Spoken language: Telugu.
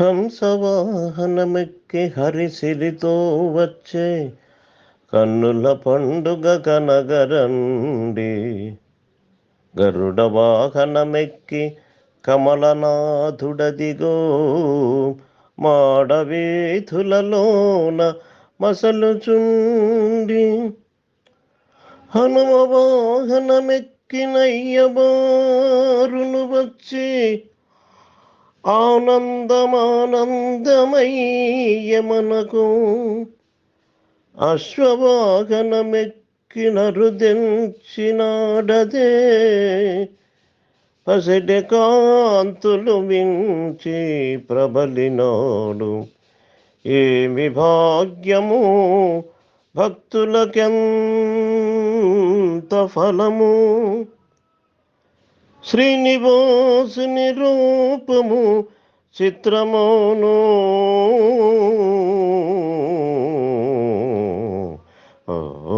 హంసవాహనమెక్కి హరిసిరితో వచ్చే కన్నుల పండుగ కనగరండి. గరుడ వాహనమెక్కి కమలనాథుడదిగో మాడవీధులలోన మసలుచుండి. హనుమ వాహనమెక్కినయ్యబారును వచ్చి ఆనందమానందమయ్యమనకు అశ్వవాహనమెక్కిన రుదించినాడదే పసిడి కాంతులు మించి ప్రబలినాడు ఏమి భాగ్యము? భక్తులకెంత ఫలము? శ్రీనివాసుని రూపము చిత్రమోను ఓ